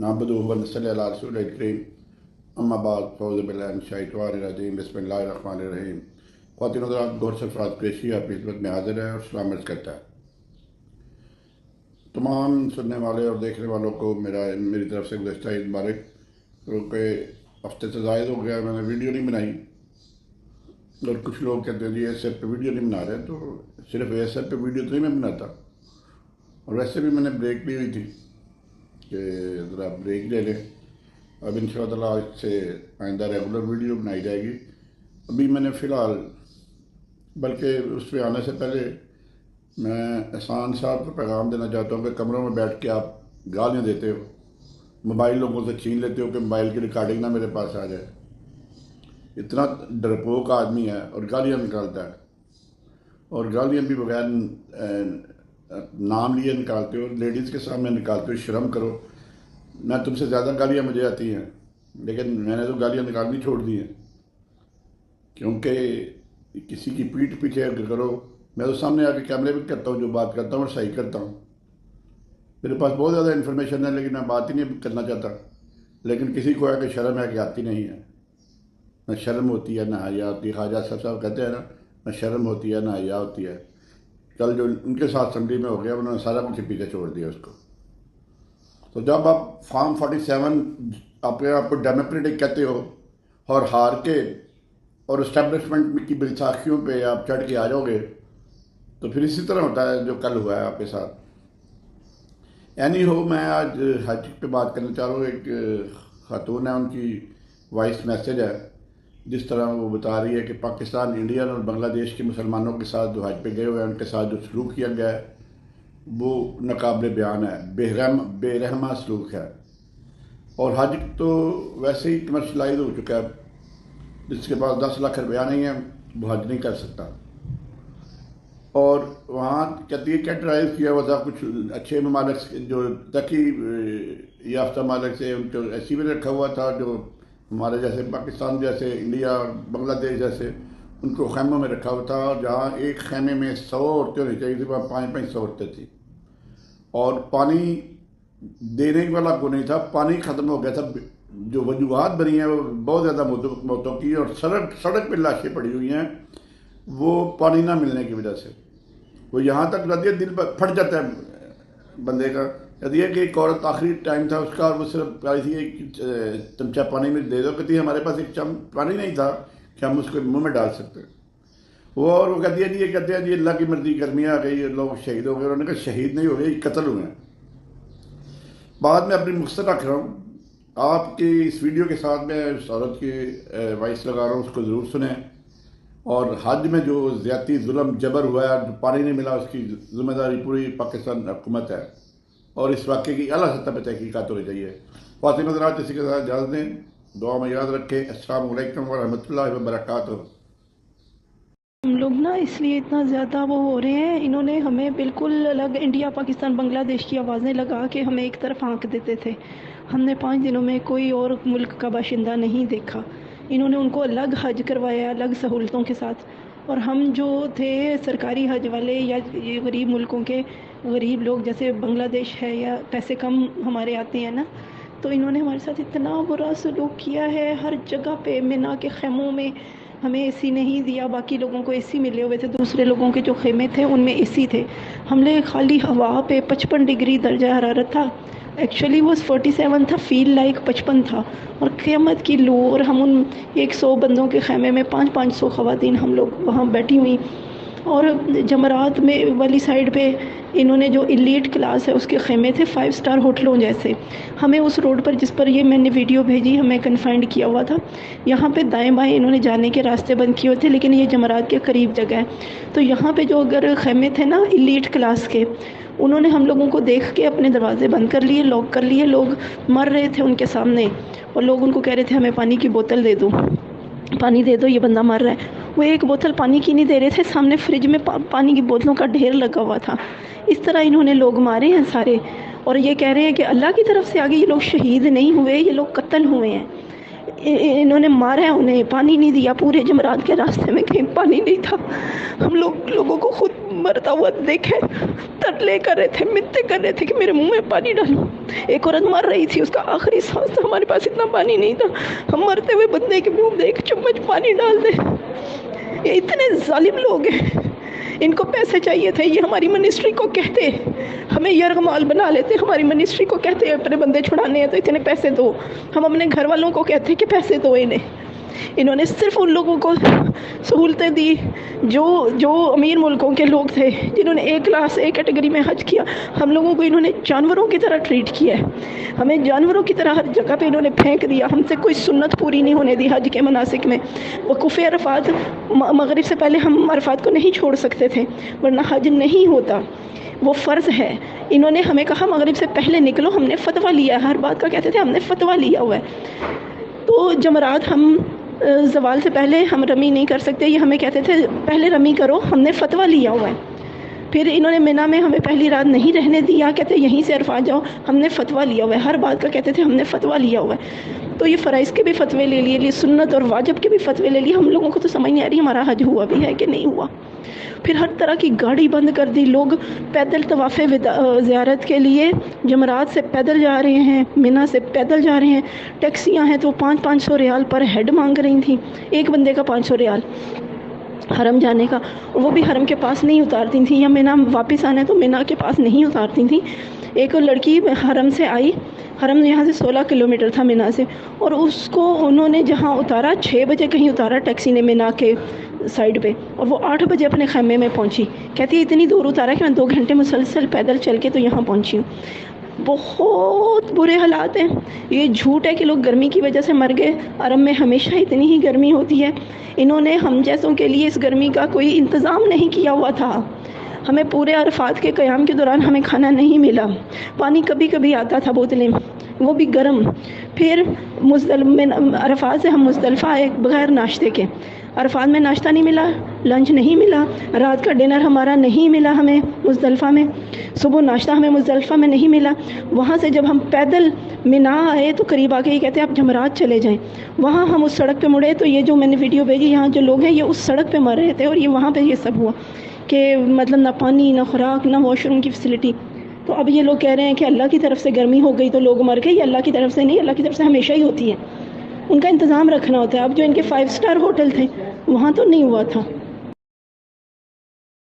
نعبد ون صلی اللہ رسول الکریم اما بعد فوز باللہ من الرجیم. بسم اللہ الرحمن الرحیم. خواتین حضرات، گور سرفراز قریشی آپ کی خدمت میں حاضر ہے اور سلام عرض کرتا ہے. تمام سننے والے اور دیکھنے والوں کو میرا میری طرف سے گزشتہ عید مبارک. کیونکہ ہفتے سے زائد ہو گیا میں نے ویڈیو نہیں بنائی. اور کچھ لوگ کہتے ہیں جی ایس ایپ پہ ویڈیو نہیں بنا رہے، تو صرف ایس ایپ پہ ویڈیو تو نہیں میں بناتا. اور ویسے بھی میں نے بریک لی ہوئی تھی۔ کہ ذرا بریک لے لیں۔ اب ان شاء اللہ آج سے آئندہ ریگولر ویڈیو بنائی جائے گی۔ ابھی میں نے فی الحال بلکہ اس پہ آنے سے پہلے میں احسان صاحب کو پیغام دینا چاہتا ہوں کہ کمروں میں بیٹھ کے آپ گالیاں دیتے ہو۔ موبائل لوگوں سے چھین لیتے ہو کہ موبائل کی ریکارڈنگ نہ میرے پاس آ جائے۔ اتنا ڈرپوک آدمی ہے اور گالیاں نکالتا ہے۔ اور گالیاں بھی بغیر نام لیے نکالتے ہو لیڈیز کے سامنے نکالتے ہو، شرم کرو۔ نہ تم سے زیادہ گالیاں مجھے آتی ہیں، لیکن میں نے تو گالیاں نکالنی چھوڑ دی ہیں۔ کیونکہ کسی کی پیٹھ پیچھے کرو۔ میں تو سامنے آ کے کیمرے بھی کرتا ہوں، جو بات کرتا ہوں اور صحیح کرتا ہوں۔ میرے پاس بہت زیادہ انفارمیشن ہے، لیکن میں بات ہی نہیں کرنا چاہتا۔ لیکن کسی کو ہے کہ شرم ہے کہ آتی نہیں ہے۔ نہ شرم ہوتی ہے، نہ حیا ہوتی۔ ہے خواجہ صاحب صاحب کہتے ہیں نا، نہ شرم ہوتی ہے، نہ حیا ہوتی ہے۔ کل جو ان کے ساتھ اسمبلی میں ہو گیا، انہوں نے سارا کچھ پیچھے چھوڑ دیا اس کو۔ تو جب آپ فارم فورٹی سیون اپنے آپ کو ڈیموکریٹک کہتے ہو اور ہار کے اور اسٹیبلشمنٹ کی بلساخیوں پہ آپ چڑھ کے آ جاؤ گے، تو پھر اسی طرح ہوتا ہے جو کل ہوا ہے آپ کے ساتھ۔ اینی ہو، میں آج حج پہ بات کرنا چاہ رہا ہوں، ایک خاتون ہے، ان کی وائس میسج ہے۔ جس طرح وہ بتا رہی ہے کہ پاکستان، انڈیا اور بنگلہ دیش کے مسلمانوں کے ساتھ جو حج پہ گئے ہوئے ہیں، ان کے ساتھ جو سلوک کیا گیا ہے، وہ ناقابل بیان ہے، بے رحم، بے رحمہ سلوک ہے۔ اور حج تو ویسے ہی کمرشلائز ہو چکا ہے۔ جس کے پاس دس لاکھ روپیہ نہیں ہے، وہ حج نہیں کر سکتا۔ اور وہاں کہتی ہے کیٹرائز کیا ہوا تھا کچھ اچھے ممالک جو تقی یافتہ ممالک سے، ان کو ایسی بھی رکھا ہوا تھا جو ہمارے جیسے پاکستان جیسے انڈیا، بنگلہ دیش جیسے، ان کو خیموں میں رکھا ہوا تھا اور جہاں ایک خیمے میں سو عورتیں ہونی چاہیے تھی وہاں پانچ پانچ سو عورتیں تھیں۔ اور پانی دینے والا کو نہیں تھا، پانی ختم ہو گیا تھا۔ جو وجوہات بنی ہیں، وہ بہت زیادہ موتوں کی اور سڑک سڑک پہ لاشیں پڑی ہوئی ہیں۔ وہ پانی نہ ملنے کی وجہ سے۔ وہ یہاں تک رہتی ہے دل پر پھٹ جاتا ہے بندے کا۔ کہتی ہے کہ ایک عورت آخری ٹائم تھا، اس کا اور وہ صرف آئی تھی ایک چمچہ پانی میں دے دو، کہتی ہے ہمارے پاس ایک چم پانی نہیں تھا کہ ہم اس کو منہ میں ڈال سکتے۔ وہ اور وہ کہتی ہے جی یہ کہتے ہیں جی اللہ کی مرضی، گرمیاں آ گئی، لوگ شہید ہو گئے، انہوں نے کہا شہید نہیں ہو گئے، یہ قتل ہوئے ہیں۔ بعد میں اپنی مقصد رکھ رہا ہوں۔ آپ کی اس ویڈیو کے ساتھ میں اس عورت کی وائس لگا رہا ہوں، اس کو ضرور سنیں۔ اور حج میں جو زیادتی، ظلم، جبر ہوا ہے، جو پانی نہیں ملا، اس کی ذمہ داری پوری پاکستان حکومت ہے۔ اور اس واقعے کی اعلیٰ سطح پہ تحقیقات ہونی چاہیے خواتین حضرات اسی کے ساتھ اجازت دیں۔ دعا میں یاد رکھیں۔ السلام علیکم ورحمۃ اللہ وبرکاتہ۔ ہم لوگ نا اس لیے اتنا زیادہ وہ ہو رہے ہیں۔ انہوں نے ہمیں بالکل الگ انڈیا، پاکستان، بنگلہ دیش کی آوازیں لگا کے ہمیں ایک طرف آنکھ دیتے تھے۔ ہم نے پانچ دنوں میں کوئی اور ملک کا باشندہ نہیں دیکھا۔ انہوں نے ان کو الگ حج کروایا، الگ سہولتوں کے ساتھ۔ اور ہم جو تھے سرکاری حج والے یا یہ غریب ملکوں کے غریب لوگ، جیسے بنگلہ دیش ہے یا پیسے کم ہمارے آتے ہیں نا، تو انہوں نے ہمارے ساتھ اتنا برا سلوک کیا ہے، ہر جگہ پہ مینا کے خیموں میں ہمیں اے سی نہیں دیا، باقی لوگوں کو اے سی ملے ہوئے تھے دوسرے لوگوں کے جو خیمے تھے ان میں اے سی تھے۔ ہم نے خالی ہوا پہ پچپن ڈگری درجہ حرارت تھا۔ ایکچولی وہ فورٹی سیون تھا فیل لائک پچپن تھا. اور قیامت کی لو اور ہم ان ایک سو بندوں کے خیمے میں پانچ پانچ سو خواتین ہم لوگ وہاں بیٹھی ہوئی اور جمرات میں والی سائڈ پہ انہوں نے جو ایلیٹ کلاس ہے اس کے خیمے تھے فائیو سٹار ہوٹلوں جیسے. ہمیں اس روڈ پر جس پر یہ میں نے ویڈیو بھیجی، ہمیں کنفائنڈ کیا ہوا تھا. یہاں پہ دائیں بائیں انہوں نے جانے کے راستے بند کیے ہوئے تھے، لیکن یہ جمرات کے قریب جگہ ہے. تو یہاں پہ جو اگر خیمے تھے نا ایلیٹ کلاس کے انہوں نے ہم لوگوں کو دیکھ کے اپنے دروازے بند کر لیے لاک کر لیے۔ لوگ مر رہے تھے ان کے سامنے اور لوگ ان کو کہہ رہے تھے، ہمیں پانی کی بوتل دے دو۔ پانی دے دو، یہ بندہ مر رہا ہے۔ وہ ایک بوتل پانی کی نہیں دے رہے تھے، سامنے فریج میں پانی کی بوتلوں کا ڈھیر لگا ہوا تھا۔ اس طرح انہوں نے لوگ مارے ہیں سارے۔ اور یہ کہہ رہے ہیں کہ اللہ کی طرف سے آگے یہ لوگ شہید نہیں ہوئے، یہ لوگ قتل ہوئے ہیں۔ انہوں نے مارا ہے، انہیں پانی نہیں دیا۔ پورے جمرات کے راستے میں کہیں پانی نہیں تھا۔ ہم لوگ، لوگوں کو خود مرتا ہوا دیکھے تٹلے کر رہے تھے متے کر رہے تھے کہ میرے منہ میں پانی ڈالو۔ ایک عورت مر رہی تھی، اس کا آخری سانس تھا ہمارے پاس اتنا پانی نہیں تھا۔ ہم مرتے ہوئے بندے کے منہ میں ایک چمچ پانی ڈال دے۔ یہ اتنے ظالم لوگ ہیں۔ ان کو پیسے چاہیے تھے، یہ ہماری منسٹری کو کہتے۔ ہمیں یرغمال بنا لیتے، ہماری منسٹری کو کہتے، اپنے بندے چھڑانے ہیں تو اتنے پیسے دو۔ ہم اپنے گھر والوں کو کہتے کہ پیسے دو انہیں۔ انہوں نے صرف ان لوگوں کو سہولتیں دی جو جو امیر ملکوں کے لوگ تھے، جنہوں نے ایک کلاس، ایک کیٹیگری میں حج کیا۔ ہم لوگوں کو انہوں نے جانوروں کی طرح ٹریٹ کیا ہے۔ ہمیں جانوروں کی طرح ہر جگہ پہ انہوں نے پھینک دیا۔ ہم سے کوئی سنت پوری نہیں ہونے دی حج کے مناسق میں۔ وقوف عرفات مغرب سے پہلے ہم عرفات کو نہیں چھوڑ سکتے تھے، ورنہ حج نہیں ہوتا۔ وہ فرض ہے۔ انہوں نے ہمیں کہا، مغرب سے پہلے نکلو، ہم نے فتویٰ لیا ہے۔ ہر بات کا کہتے تھے، ہم نے فتویٰ لیا ہوا ہے۔ تو جمعرات ہم زوال سے پہلے ہم رمی نہیں کر سکتے، یہ ہمیں کہتے تھے، پہلے رمی کرو، ہم نے فتویٰ لیا ہوا ہے۔ پھر انہوں نے مینا میں ہمیں پہلی رات نہیں رہنے دیا، کہتے یہیں سے عرفات جاؤ، ہم نے فتویٰ لیا ہوا ہے۔ ہر بات کا کہتے تھے، ہم نے فتویٰ لیا ہوا ہے۔ تو یہ فرائض کے بھی فتوے لے لیے لیے سنت اور واجب کے بھی فتوے لے لیے۔ ہم لوگوں کو تو سمجھ نہیں آ رہی ہمارا حج ہوا بھی ہے کہ نہیں ہوا۔ پھر ہر طرح کی گاڑی بند کر دی۔ لوگ پیدل طواف زیارت کے لیے جمعرات سے پیدل جا رہے ہیں منا سے پیدل جا رہے ہیں۔ ٹیکسیاں ہیں تو پانچ پانچ سو ریال پر ہیڈ مانگ رہی تھیں۔ ایک بندے کا پانچ سو ریال۔ حرم جانے کا وہ بھی حرم کے پاس نہیں اتارتی تھیں یا مینا واپس آنا ہے تو مینا کے پاس نہیں اتارتی تھیں۔ ایک لڑکی حرم سے آئی، حرم یہاں سے سولہ کلومیٹر تھا مینا سے، اور اس کو انہوں نے جہاں اتارا، چھ بجے کہیں اتارا ٹیکسی نے مینا کے سائڈ پہ، اور وہ آٹھ بجے اپنے خیمے میں پہنچی۔ کہتی ہے، اتنی دور اتارا کہ میں دو گھنٹے مسلسل پیدل چل کے تو یہاں پہنچی ہوں۔ بہت برے حالات ہیں۔ یہ جھوٹ ہے کہ لوگ گرمی کی وجہ سے مر گئے۔ عرب میں ہمیشہ اتنی ہی گرمی ہوتی ہے۔ انہوں نے ہم جیسوں کے لیے اس گرمی کا کوئی انتظام نہیں کیا ہوا تھا۔ ہمیں پورے عرفات کے قیام کے دوران ہمیں کھانا نہیں ملا۔ پانی کبھی کبھی آتا تھا بوتلیں۔ وہ بھی گرم۔ پھر مزدل میں عرفات سے ہم مزدلفہ آئے بغیر ناشتے کے۔ عرفات میں ناشتہ نہیں ملا، لنچ نہیں ملا۔ رات کا ڈنر ہمارا نہیں ملا ہمیں مزدلفہ میں۔ صبح ناشتہ ہمیں مزلفہ میں نہیں ملا۔ وہاں سے جب ہم پیدل منا آئے تو قریب آ کے یہ کہتے ہیں آپ جمرات چلے جائیں۔ وہاں ہم اس سڑک پہ مڑے تو یہ جو میں نے ویڈیو بھیجی، یہاں جو لوگ ہیں، یہ اس سڑک پہ مر رہے تھے اور یہ وہاں پہ یہ سب ہوا کہ مطلب نہ پانی، نہ خوراک، نہ واش روم کی فیسلٹی تو اب یہ لوگ کہہ رہے ہیں کہ اللہ کی طرف سے گرمی ہو گئی تو لوگ مر گئے، یہ اللہ کی طرف سے نہیں، اللہ کی طرف سے ہمیشہ ہی ہوتی ہے۔ ان کا انتظام رکھنا ہوتا ہے۔ اب جو ان کے فائیو سٹار ہوٹل تھے، وہاں تو نہیں ہوا تھا۔